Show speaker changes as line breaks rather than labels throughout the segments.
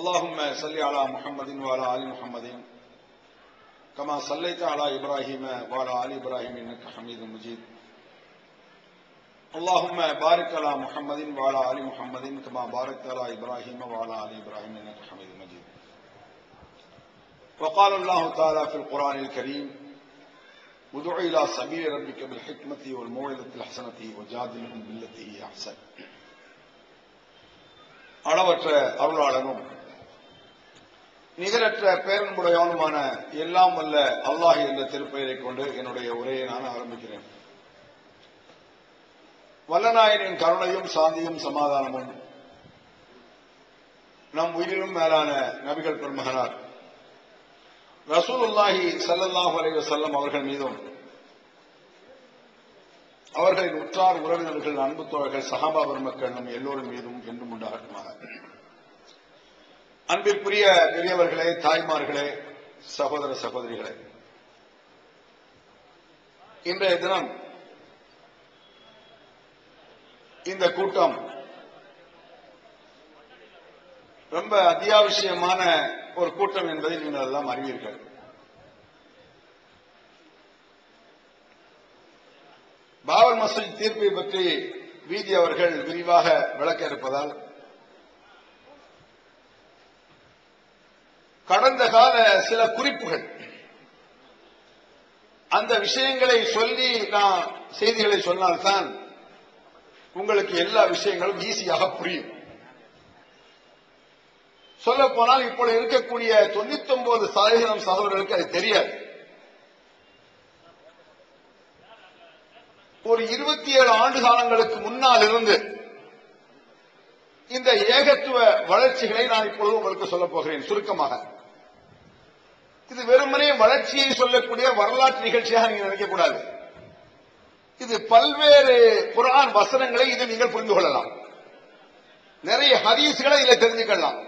اللهم صل على محمد وعلى آل محمد كما صليت على إبراهيم وعلى آل إبراهيم إنك حميد مجيد اللهم بارك على محمد وعلى آل محمد كما باركت على إبراهيم وعلى آل إبراهيم إنك حميد مجيد وقال الله تعالى في القرآن الكريم ادع إلى سبيل ربك بالحكمة والموعظة الحسنة وجادلهم بالتي هي أحسن அளவற்ற அருளாளனும் நிகரற்ற பேரன்புடையவனுமான எல்லாம் வல்ல அல்லாஹ் என்ற திருப்பெயரை கொண்டு என்னுடைய உரையை நான் ஆரம்பிக்கிறேன். வல்லநாயனின் கருணையும் சாந்தியும் சமாதானமும் நம் உயிரிலும் மேலான நபிகள் பெருமகனார். ரசூலுல்லாஹி ஸல்லல்லாஹு அலைஹி வஸல்லம் அவர்கள் மீதும் அவர்களின் உற்றார் உறவினர்கள் அன்பு தோழர்கள் சஹாபா பெருமக்கள் நம் எல்லோரும் மீதும் என்றும் உண்டாகட்டுமாக. அன்பிற்குரிய பெரியவர்களே தாய்மார்களே சகோதர சகோதரிகளே இன்றைய தினம் இந்த கூட்டம் ரொம்ப அத்தியாவசியமான ஒரு கூட்டம் என்பதை நீங்கள் எல்லாம் அறிவீர்கள். பாபர் மசூத் தீர்ப்பை பற்றி வீதி அவர்கள் விரிவாக விளக்க இருப்பதால் கடந்த கால சில குறிப்புகள். அந்த விஷயங்களை சொல்லி நான் செய்திகளை சொன்னால்தான் உங்களுக்கு எல்லா விஷயங்களும் ஈஸியாக புரியும். சொல்ல போனால் இப்பொழுது இருக்கக்கூடிய தொண்ணூத்தி ஒன்பது சதவீதம் சகோதரர்களுக்கு அது தெரியாது. ஒரு இருபத்தி ஏழு ஆண்டு காலங்களுக்கு முன்னால் இருந்து இந்த ஏகத்துவ வளர்ச்சிகளை நான் இப்பொழுது உங்களுக்கு சொல்லப் போகிறேன் சுருக்கமாக. இது வெறுமனே வளர்ச்சியை சொல்லக்கூடிய வரலாற்று நிகழ்ச்சியாக நீங்கள் நினைக்கக்கூடாது இது பல்வேறு குரான் வசனங்களை இதை நீங்கள் புரிந்து கொள்ளலாம். நிறைய ஹதீஸ்களை இதில் தெரிஞ்சுக்கலாம்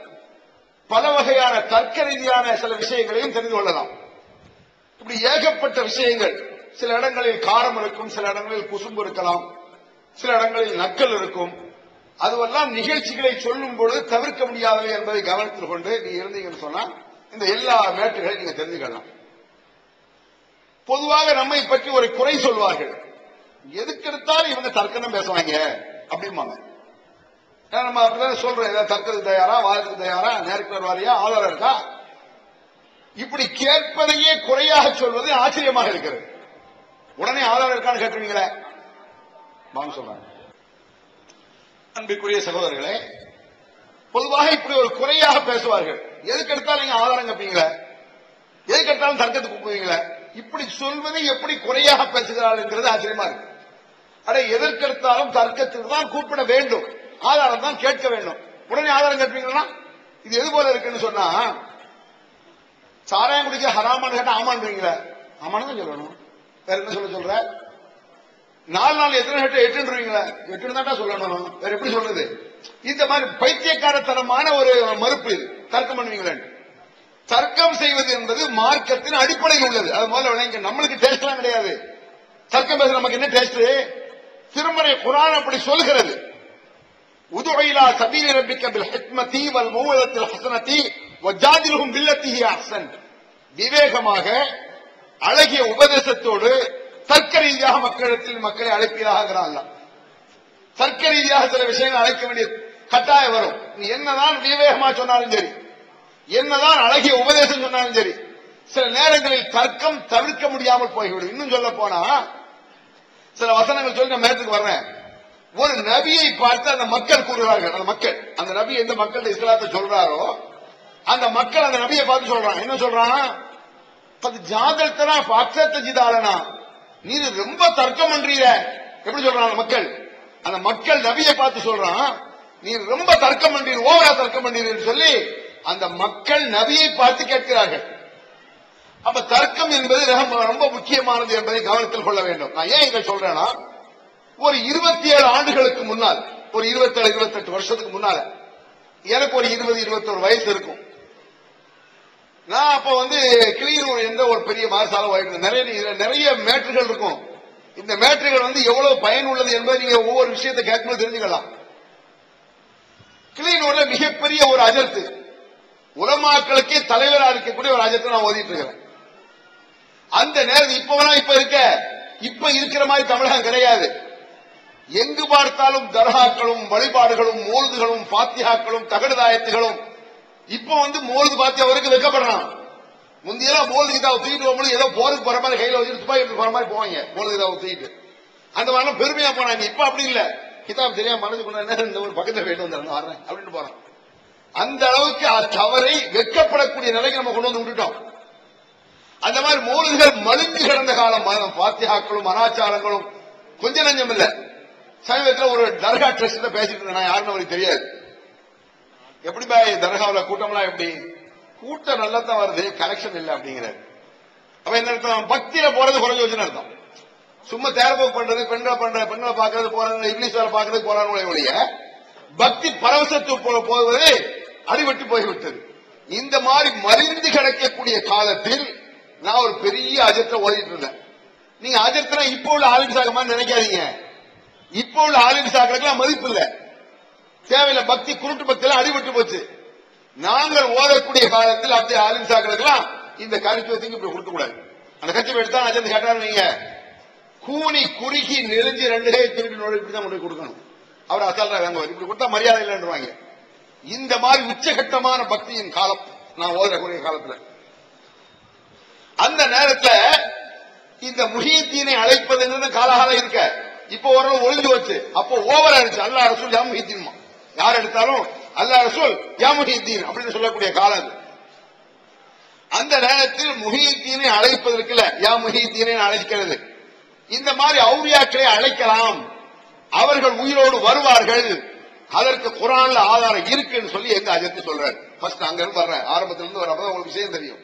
பல வகையான தர்க்க ரீதியான சில விஷயங்களையும் தெரிந்து கொள்ளலாம். இப்படி ஏகப்பட்ட விஷயங்கள். சில இடங்களில் காரம் இருக்கும் சில இடங்களில் குசும்பு இருக்கலாம் சில இடங்களில் நக்கல் இருக்கும். அதுவெல்லாம் நிகழ்ச்சிகளை சொல்லும் பொழுது தவிர்க்க முடியாதவை என்பதை கவனத்தில் கொண்டு நீ இருந்தீங்கன்னு சொன்னா இந்த எல்லா மேட்டுகளை நீங்க தெரிஞ்சுக்கலாம். பொதுவாக நம்மை பற்றி ஒரு குறை சொல்வார்கள். எதுக்கு எடுத்தாலும் இவங்க தர்க்கணம் பேசுவாங்க அப்படிம்பாங்க. நம்ம அப்படிதான் சொல்றோம் ஏதாவது தர்க்கத்துக்கு தயாரா வாதத்துக்கு தயாரா நேருக்கு வருவாரியா ஆதாரம் இருக்கா? இப்படி கேட்பதையே குறையாக சொல்வது ஆச்சரியமாக இருக்கிறது. உடனே ஆதாரம் இருக்கான்னு கேட்டுருவீங்களே. வாங்க சொல்றாங்க அன்பிற்குரிய சகோதரர்களே பொதுவாக இப்படி ஒரு குறையாக பேசுவார்கள். எதுக்கு எடுத்தாலும் நீங்க ஆதாரம் கப்பீங்களே எதுக்கு எடுத்தாலும் தர்க்கத்துக்கு கூப்பிடுவீங்களே? இப்படி சொல்வது எப்படி குறையாக பேசுகிறாள்ங்கிறது ஆச்சரியமா இருக்கு. அட எதற்கெடுத்தாலும் தர்க்கத்துக்கு தான் கூப்பிட வேண்டும். ஆதாரம் தான் கேட்க வேண்டும். உடனே ஆதாரம் கேட்பீங்களா இது எது போல இருக்குன்னு சொன்னா சாராயம் குடிக்க ஹராமான்னு கேட்டா ஆமான்றீங்களே. ஆமான்னு தான் சொல்லணும். வேற என்ன சொல்ல சொல்ற? நாலு நாள் எத்தனை கேட்டு எட்டுன்றீங்களா? எட்டுன்னு தான் சொல்லணும். வேற எப்படி சொல்றது? இந்த மாதிரி பைத்தியக்காரத்தனமான ஒரு மறுப்பு இது. தர்க்கம் பண்ணுவீங்களே? தர்க்கம் செய்வது என்பது மார்க்கத்தின் அடிப்படையில் உள்ளது. அது முதல்ல விளங்க நம்மளுக்கு டேஸ்ட் எல்லாம் கிடையாது. தர்க்கம் பேச நமக்கு என்ன டேஸ்ட் திருமறை குரான் அப்படி சொல்கிறது. உதுவைலா சபீல் ரப்பிக்க பில் ஹிக்மதி வல் மூவதத்தில் ஹசனதி வஜாதிலுகும் வில்லத்தி ஹசன் விவேகமாக அழகிய உபதேசத்தோடு தர்க்க ரீதியாக மக்களிடத்தில் மக்களை அழைப்பீராக தர்க்க ரீதியாக சில விஷயங்கள் அழைக்க வேண்டிய கட்டாயம் வரும். நீ என்னதான் விவேகமா சொன்னாலும் சரி என்னதான் அழகிய உபதேசம் சொன்னாலும் சரி சில நேரங்களில் தர்க்கம் தவிர்க்க முடியாமல் போய்விடும். இன்னும் சொல்ல போனா சில வசனங்கள் சொல்லி நான் மேட்டுக்கு வர்றேன். ஒரு நபியை பார்த்து அந்த மக்கள் கூறுகிறார்கள். அந்த மக்கள் அந்த நபி எந்த மக்கள் இஸ்லாத்தை சொல்றாரோ அந்த மக்கள் அந்த நபியை பார்த்து சொல்றாங்க. என்ன சொல்றான்? அது ஜாதகத்தனா பக்ஷத்தை நீ ரொம்ப தர்க்கம் பண்றீங்க எப்படி சொல்றாங்க மக்கள்? அந்த மக்கள் நபியை பார்த்து சொல்றான் நீ ரொம்ப தர்க்கம் பண்றீங்க ஓவரா தர்க்கம் பண்றீங்கன்னு சொல்லி அந்த மக்கள் நபியை பார்த்து கேட்கிறார்கள். அப்ப தர்க்கம் என்பது ரொம்ப ரொம்ப முக்கியமானது என்பதை கவனத்தில் கொள்ள வேண்டும். நான் ஏன் இங்க சொல்றேன்னா ஒரு இருபத்தி ஏழு ஆண்டுகளுக்கு முன்னால் ஒரு இருபத்தேழு இருபத்தெட்டு வருஷத்துக்கு முன்னால எனக்கு ஒரு இருபது இருபத்தொரு வயசு இருக்கும். நான் அப்ப வந்து கிளியூர் என்ற ஒரு பெரிய மாசால வாய்ப்பு நிறைய நிறைய மேட்டுகள் இருக்கும். இந்த மேட்டுகள் வந்து எவ்வளவு பயனுள்ளது என்பதை நீங்க ஒவ்வொரு விஷயத்தை கேட்கும்போது தெரிஞ்சுக்கலாம். கிளியூர்ல மிகப்பெரிய ஒரு அஜர்த்து உலமாக்களுக்கே தலைவரா இருக்கக்கூடிய ஒரு அஜத்தை நான் ஓதிட்டு இருக்கிறேன். அந்த நேரம் இப்ப வேணா இப்ப இருக்க. இப்ப இருக்கிற மாதிரி தமிழகம் கிடையாது. எங்கு பார்த்தாலும் தர்காக்களும் வழிபாடுகளும் மோல்துகளும் பாத்தியாக்களும் தகடுதாயத்துகளும். இப்ப வந்து மோல்து பாத்தியா அவருக்கு வைக்கப்படலாம். முந்தையெல்லாம் மோல்து இதாவை தூக்கிட்டு போகும்போது ஏதோ போருக்கு போற மாதிரி கையில வச்சுட்டு துப்பாக்கி போற மாதிரி போவாங்க. மோல்து இதாவை தூக்கிட்டு. அந்த மாதிரிலாம் பெருமையா போனாங்க. இப்ப அப்படி இல்ல. கிதாப் தெரியாம மனது கொண்டு இந்த ஒரு பக்கத்துல போயிட்டு வந்துடுறேன் வர்றேன் அப்படின்னு போறான். அந்த அளவுக்கு தவறை வெட்கப்படக்கூடிய நிலைக்கு நம்ம கொண்டு வந்து விட்டுட்டோம். அந்த மாதிரி மூலிகள் மலிந்து கிடந்த காலம் பாத்தியாக்களும் அனாச்சாரங்களும் கொஞ்ச நஞ்சம் இல்ல. சமீபத்தில் ஒரு தர்கா ட்ரஸ்ட் பேசிட்டு இருந்தேன். யாருன்னு அவருக்கு தெரியாது. எப்படி பாய் தர்காவில் கூட்டம்லாம் எப்படி? கூட்டம் நல்லா தான் வருது கலெக்ஷன் இல்ல அப்படிங்கிறாரு. அப்ப என்ன அர்த்தம்? பக்தியில போறது குறைஞ்சு வச்சுன்னு அர்த்தம். சும்மா தேர்வு பண்றது பெண்களை பண்ற பெண்களை பாக்குறது போறது இங்கிலீஷ் வேலை பாக்குறது போறாங்க ஒழிய பக்தி பரவசத்து போவது அடிபட்டு போய்விட்டது. இந்த மாதிரி மலிந்து கிடைக்கக்கூடிய காலத்தில் நான் ஒரு பெரிய அஜத்தை ஓதிட்டு இருந்தேன் நீங்க அஜர்த்தனா இப்போ உள்ள ஆளுநர் சாகமா மாதிரி நினைக்காதீங்க. இப்போ உள்ள ஆளுநர் சாக்கிறதுக்கெல்லாம் மதிப்பு இல்ல. தேவையில்ல பக்தி குருட்டு பக்தியெல்லாம் அடிபட்டு போச்சு. நாங்கள் ஓதக்கூடிய காலத்தில் அப்படி ஆளுநர் சாக்கிறதுக்கெல்லாம் இந்த கருத்துவத்துக்கு இப்படி கொடுக்க கூடாது அந்த கட்சி எடுத்தா அஜந்து கேட்டாரு நீங்க கூனி குறுகி நெருஞ்சி ரெண்டு கை திருப்பி நோடி இப்படி தான் கொண்டு கொடுக்கணும். அவர் அசால்ட்டா வாங்குவார் இப்படி கொடுத்தா மரியாதை இல்லைன்றாங்க இந்த மாதிரி உச்சகட்டமான பக்தியின் காலம் நான் ஓதக்கூடிய காலத்துல. அந்த நேரத்துல இந்த முஹியத்தீனை அழைப்பதுங்கிறது காலகாலம் இருக்க? இப்ப ஓரளவு ஒழிஞ்சு வச்சு அப்போ ஓவர் ஆயிடுச்சு அல்லா ரசூல் யா முஹித்தீன் யார் எடுத்தாலும் அல்லா ரசூல் யா முஹீத்தீன் அப்படின்னு சொல்லக்கூடிய காலம் அது. அந்த நேரத்தில் முஹியத்தீனை அழைப்பதற்குல யா முஹீத்தீனை அழைக்கிறது. இந்த மாதிரி அவுரியாக்களை அழைக்கலாம். அவர்கள் உயிரோடு வருவார்கள். அதற்கு குரான்ல ஆதாரம் இருக்குன்னு சொல்லி எங்க அஜித் சொல்றாரு. ஃபர்ஸ்ட் அங்க இருந்து வர்றேன். ஆரம்பத்துல இருந்து வரப்ப உங்களுக்கு விஷயம் தெரியும்.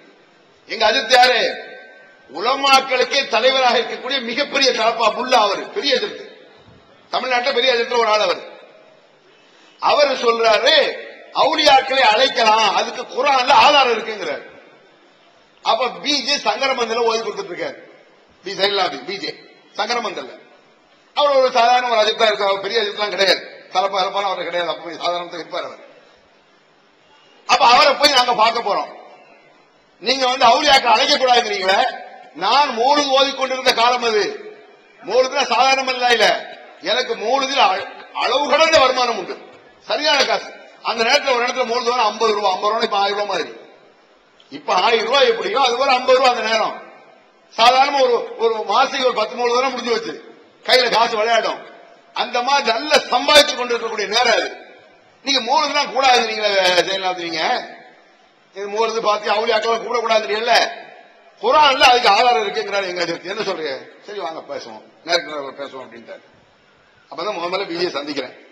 எங்க அஜித் யாரு? உலமாக்களுக்கே தலைவராக இருக்கக்கூடிய மிகப்பெரிய தலப்பா முல்லா அவர். பெரிய எதிர்த்து. தமிழ்நாட்டில் பெரிய எதிர்த்து ஒரு ஆள் அவர். அவர் சொல்றாரு அவுளியாக்களை அழைக்கலாம். அதுக்கு குரான்ல ஆதாரம் இருக்குங்கிறார். அப்ப பிஜே சங்கரமந்தல ஓய்வு கொடுத்துட்டு இருக்காரு பி ஜெயலலாபி பிஜே சங்கரமந்தல அவர் ஒரு சாதாரண ஒரு அஜித்தா இருக்கார். பெரிய அஜித்லாம் கிடையாது. தலப்பா தலப்பான அவர் கிடையாது. அப்ப போய் சாதாரணத்தை இருப்பார் அவர். அப்ப அவரை போய் நாங்க பார்க்க போறோம். நீங்க வந்து அவுளியாக்க அழைக்க கூடாதுங்கிறீங்களே நான் மூணு ஓதி கொண்டிருந்த காலம் அது. மூழுதுல சாதாரணம் இல்ல இல்ல. எனக்கு மூணு அ- அளவு கடந்த வருமானம் உண்டு. சரியான காசு. அந்த நேரத்தில் ஒரு இடத்துல மூணு ரூபா ஐம்பது ரூபா ஐம்பது ரூபா இப்ப ஆயிரம் ரூபாய் மாதிரி இப்ப ஆயிரம் ரூபாய் எப்படியோ அது போல ஐம்பது ரூபா அந்த நேரம். சாதாரண ஒரு ஒரு மாசிக்கு ஒரு பத்து மூணு தூரம் முடிஞ்சு வச்சு கையில காசு விளையாடும். அந்த மாதிரி நல்ல சம்பாதிச்சு கொண்டு இருக்கக்கூடிய நேரம் அது. நீங்க மூணு கூடாது நீங்க ஜெயலலிதா நீங்க இது மூணு பார்த்து அவுளியாக்கள் கூட கூடாதுல குரான்ல அதுக்கு ஆதாரம் இருக்குங்கிறாரு எங்க என்ன சொல்றீங்க? சரி வாங்க பேசுவோம். நேருக்கு பேசுவோம் அப்படின்ட்டாரு. அப்பதான் முதல்ல பிஜே சந்திக்கிறேன்.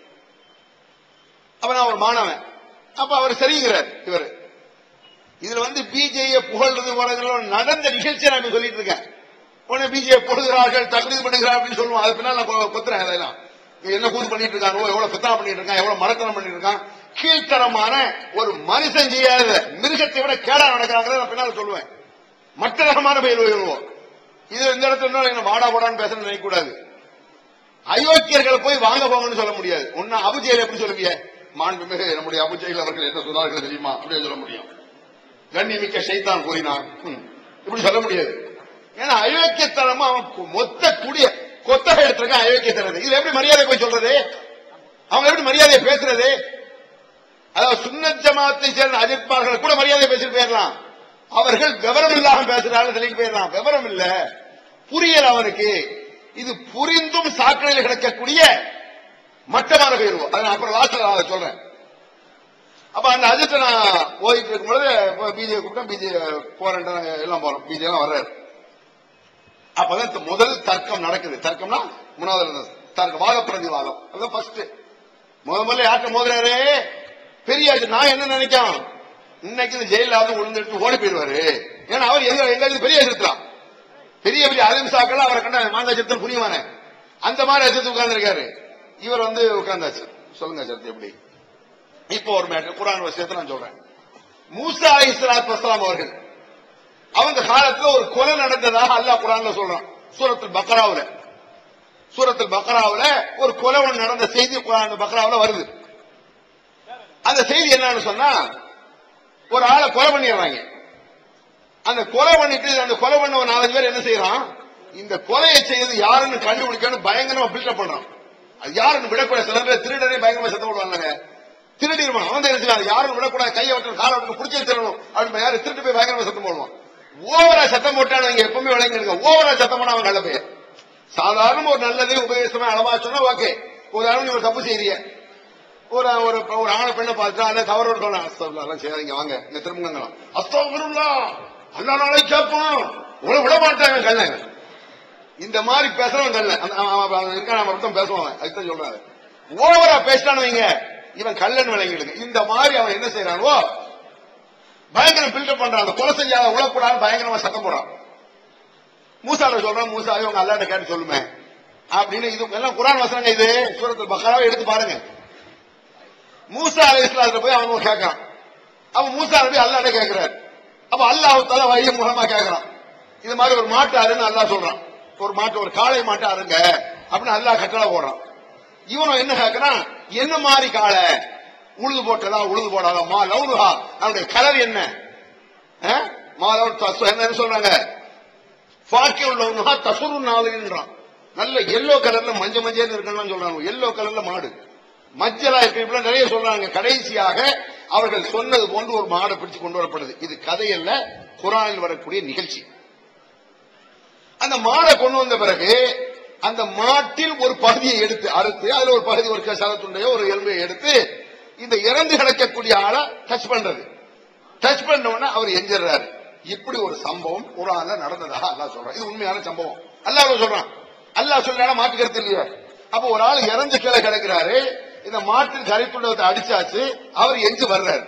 அப்ப நான் ஒரு மாணவன். அப்ப அவர் சரிங்கிறார் இவர். இதுல வந்து பிஜேயை புகழ்றது போறதுல நடந்த நிகழ்ச்சியை நான் சொல்லிட்டு இருக்கேன். உடனே பிஜே புகழ்கிறார்கள் தகுதி பண்ணுகிறார் அப்படின்னு சொல்லுவோம். அது பின்னால் நான் கொத்துறேன் அதெல்லாம். என்ன கூத்து பண்ணிட்டு இருக்காங்க? எவ்வளவு பித்தனா பண்ணிட்டு இருக்கான்? எவ்வளவு மரத்தனம் பண்ணிட்டு இருக்கான்? கீழ்த்தரமான ஒரு மனுஷன் செய்யாத. மிருகத்தை விட கேடா நடக்கிறாங்க நான் பின்னால் சொல்லுவேன். மற்ற ரகமான பயிர் உயர்வோம் இது இந்த இடத்துல என்ன வாடா போடான்னு பேசணும்னு நினைக்கக்கூடாது. அயோக்கியர்களை போய் வாங்க போங்கன்னு சொல்ல முடியாது. ஒன்னு அபுஜெயில் எப்படி சொல்லுவீங்க மாண்புமிகு நம்முடைய அபுஜெயில் அவர்கள் என்ன சொன்னார்கள் தெரியுமா? அப்படின்னு சொல்ல முடியும். கண்ணிமிக்க சைத்தான் கூறினான் இப்படி சொல்ல முடியாது. ஏன்னா அயோக்கியத்தனமா அவன் மொத்த குடிய கொத்தகை எடுத்திருக்கான் அயோக்கியத்தனது இது எப்படி மரியாதை போய் சொல்றது? அவங்க எப்படி மரியாதையை பேசுறது? அதாவது சுன்னத் ஜமாத்தை சேர்ந்த அஜித்பார்கள் கூட மரியாதை பேசிட்டு போயிடலாம் அவர்கள் விவரம் இல்லாம பேசுறாங்க சொல்லிட்டு போயிடலாம் விவரம் இல்ல. புரியல அவனுக்கு இது புரிந்தும் சாக்கடையில் கிடைக்கக்கூடிய மட்டமான பெயர்வு அதை நான் அப்புறம் லாஸ்ட் சொல்றேன். அப்ப அந்த அஜித்தை நான் போயிட்டு இருக்கும்போது பிஜே கூப்பிட்டா பிஜே போறேன் எல்லாம் போறோம். பிஜே எல்லாம் வர்றாரு. அப்பதான் இந்த முதல் தர்க்கம் நடக்குது. தர்க்கம்னா மூணாவது தர்க்கம். வாத பிரதிவாதம். அதான் ஃபர்ஸ்ட் முதல் முதல்ல யார்கிட்ட மோதுறாரு பெரிய நான் என்ன நினைக்கான் இன்னைக்கு இந்த ஜெயில வந்து விழுந்துட்டு ஓடி போயிடுவாரு. ஏன்னா அவர் எங்க எங்களுக்கு பெரிய எதிர்த்தான் பெரிய பெரிய அலிம்சாக்கள் அவரை கண்ட மாந்த சத்தம் அந்த மாதிரி அஜித் உட்கார்ந்துருக்காரு. இவர் வந்து உட்கார்ந்தாச்சு. சொல்லுங்க சத்து எப்படி? இப்போ ஒரு மேட்டர் குரான் விஷயத்தை நான் சொல்றேன். மூசா இஸ்லாத் அவர்கள் அவங்க காலத்துல ஒரு கொலை நடந்ததாக அல்லாஹ் குரான்ல சொல்றான். சூரத்தில் பக்ராவுல. சூரத்தில் பக்ராவுல ஒரு கொலை ஒன்று நடந்த செய்தி குரான் பக்ராவுல வருது. அந்த செய்தி என்னன்னு சொன்னா ஒரு ஆளை கொலை பண்ணிடுறாங்க. அந்த கொலை பண்ணிட்டு அந்த கொலை பண்ண ஒரு நாலஞ்சு பேர் என்ன செய்யறான் இந்த கொலையை செய்யறது யாருன்னு கண்டுபிடிக்கணும் பயங்கரமா பில்டப் பண்றான். அது யாருன்னு விடக்கூடாது. சில பேர் திருடனே பயங்கரமா சத்தம் போடுவாங்க திருடிருவான். அவன் தெரிஞ்சு யாரும் விடக்கூடாது. கையை வட்டு காலை வட்டு பிடிச்சே திருடணும் அப்படின்னு யாரு? திருட்டு போய் பயங்கரமா செத்து போடுவான். ஓவரா சத்தம் போட்டானவங்க எப்பவுமே விளங்கிடுங்க ஓவரா சத்தம் பண்ண அவன் நல்ல சாதாரண ஒரு நல்லது உபதேசமா அளவா சொன்னா ஓகே. உதாரணம் ஒரு தப்பு செய்றீங்க ஒரு ஒரு ஒரு ஆணை பெண்ணை பார்த்துட்டு அந்த தவறோடு சொன்ன அஸ்தவெல்லாம் செய்யாதீங்க வாங்க இந்த திருமங்கலாம் அஸ்தவருல்லா அல்ல நாளை கேட்போம். உங்களை விட மாட்டாங்க கண்ணன் இந்த மாதிரி பேசுறவன் கண்ணன் அந்த- அவன் அவன் மட்டும் பேசுவான். அதுதான் சொல்றாரு. ஓவரா பேசினானவங்க வைங்க. இவன் கல்லன் விளங்கிடுங்க. இந்த மாதிரி அவன் என்ன செய்யறானோ பயங்கரம் பில்டப் பண்றாங்க. அந்த கொலை செஞ்சாத உழக்கூடாது பயங்கரமா சத்தம் போடுறான் மூசால சொல்றான் மூசாவே உங்க அல்லாட்ட கேட்டு சொல்லுமே. அப்படின்னு இது எல்லாம் குரான் வசனங்க இது. சூரத்தில் பக்கராவை எடுத்து பாருங்க. மூசா அலை இஸ்லாத்துல போய் அவன் கேட்கறான். அவன் மூசா போய் அல்லாட்ட கேட்கிறார். அப்ப அல்லாஹ் தல வைய மூலமா கேட்கறான். இது மாதிரி ஒரு மாட்டு அருன்னு அல்லாஹ் சொல்றான். ஒரு மாட்டு ஒரு காளை மாட்டு அருங்க அப்படின்னு அல்லாஹ் கட்டளை போடுறான். இவனும் என்ன கேட்கறான்? என்ன மாதிரி காளை? உழுது போட்டதா உழுது போடாதா? மா லவுருஹா அவனுடைய கலர் என்ன? மா லவுர் என்ன சொல்றாங்க? பாக்கி உள்ளவனுஹா தசுரு நாளுன்றான் நல்ல எல்லோ கலர்ல மஞ்ச மஞ்சள் இருக்கணும்னு சொல்றாங்க. எல்லோ கலர்ல மாடு. மஞ்சளா இருக்கிற நிறைய சொல்றாங்க. கடைசியாக அவர்கள் சொன்னது போன்று ஒரு மாடை பிடிச்சு கொண்டு வரப்படுது. இது கதையல்ல குரானில் வரக்கூடிய நிகழ்ச்சி. அந்த மாடை கொண்டு வந்த பிறகு அந்த மாட்டில் ஒரு பகுதியை எடுத்து அறுத்து அதுல ஒரு பகுதி ஒரு சலத்துண்டையோ ஒரு எலும்பையை எடுத்து இந்த இறந்து கிடக்கக்கூடிய ஆளை டச் பண்றது. டச் பண்ண உடனே அவர் எஞ்சிடுறாரு இப்படி ஒரு சம்பவம் குரான்ல நடந்ததாக அல்லா சொல்றான். இது உண்மையான சம்பவம். அல்லாஹ் சொல்றான். அல்லாஹ் சொல்றான மாற்றுக்கிறது இல்லையா. அப்ப ஒரு ஆள் இறந்து கீழே கிடக்கிறாரு. இந்த மாட்டு கரைத்துண்டத்தை அடிச்சாச்சு. அவர் எஞ்சி வர்றாரு?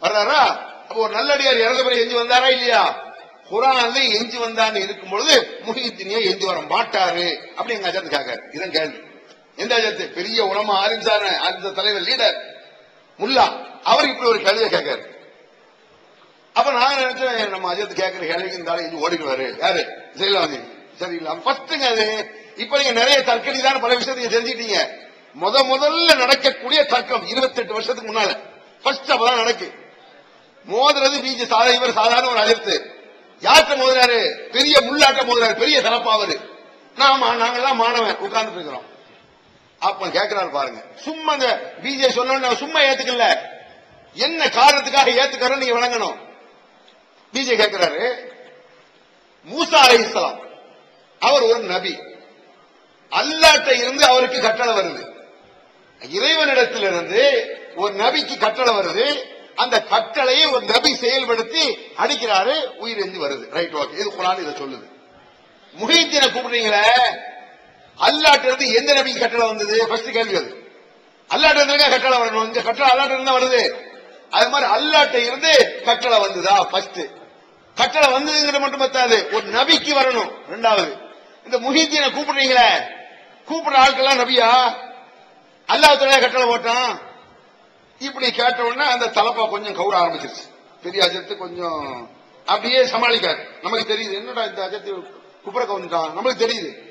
வர்றாரா? அப்ப ஒரு நல்லடியார் இறந்த பிறகு எஞ்சி வந்தாரா இல்லையா? குரான்ல எஞ்சி வந்தான்னு இருக்கும் பொழுது முஹித்தினிய எஞ்சி வர மாட்டாரு அப்படி எங்க அஜாத்து கேட்காரு இதான் கேள்வி. எந்த அஜத்து பெரிய உலமா ஆரம்பிச்சாரு அந்த தலைவர் லீடர் முல்லா அவர் இப்படி ஒரு கேள்வியை கேட்காரு அப்ப நான் நினைச்சேன் நம்ம அஜித் கேட்கிற கேள்விக்கு இந்த ஆளு இங்க யாரு? ஜெயலலிதா. சரிங்களா ஃபர்ஸ்ட்ங்க அது இப்ப நீங்க நிறைய தர்க்கடிதான பல விஷயத்தை தெரிஞ்சுட்டீங்க முத முதல்ல நடக்கக்கூடிய தர்க்கம் 28 வருஷத்துக்கு முன்னால. ஃபர்ஸ்ட் அப்பதான் நடக்கு. மோதுறது பிஜே சாதா இவர் சாதாரண ஒரு அஜித்து. யார்கிட்ட மோதுறாரு? பெரிய முள்ளாட்ட மோதுறாரு. பெரிய தரப்பாவரு நாம நாங்கெல்லாம் மாணவன். உட்கார்ந்துட்டு இருக்கிறோம் அப்ப கேட்கிறாரு பாருங்க. சும்மா இந்த பிஜே சொன்ன சும்மா ஏத்துக்கல. என்ன காரணத்துக்காக ஏத்துக்கிறோம் நீங்க வழங்கணும் பிஜே கேட்கிறாரு மூசா அலை இஸ்லாம் அவர் ஒரு நபி. அல்லாட்ட இருந்து அவருக்கு கட்டளை வருது. இறைவனிடத்திலிருந்து ஒரு நபிக்கு கட்டளை வருது. அந்த கட்டளையை ஒரு நபி செயல்படுத்தி அடிக்கிறாரு உயிர் எந்தி வருது. ரைட் ஓகே இது குரான் இதை சொல்லுது. முஹீத்தினை கூப்பிடுறீங்களே அல்லாட்ட இருந்து எந்த நபிக்கு கட்டளை வந்தது? ஃபர்ஸ்ட் கேள்வி அது அல்லாட்ட கட்டளை வரணும். இந்த கட்டளை அல்லாட்ட வருது. அது மாதிரி அல்லாட்ட இருந்து கட்டளை வந்ததா? ஃபர்ஸ்ட் கட்டளை வந்ததுங்கிறது மட்டும் பத்தாது. ஒரு நபிக்கு வரணும். ரெண்டாவது. இந்த முஹித்தீனை கூப்பிடுறீங்களே. கூப்பிடுற ஆட்கள்லாம் நபியா? அல்லாஹ் தலையா கட்டளை போட்டான். இப்படி கேட்ட உடனே அந்த தலப்பா கொஞ்சம் கவுர ஆரம்பிச்சிருச்சு. பெரிய அஜத்து கொஞ்சம் அப்படியே சமாளிக்காரு. நமக்கு தெரியுது. என்னடா இந்த அஜத்து குப்புற கவுந்துட்டான்? நம்மளுக்கு தெரியுது.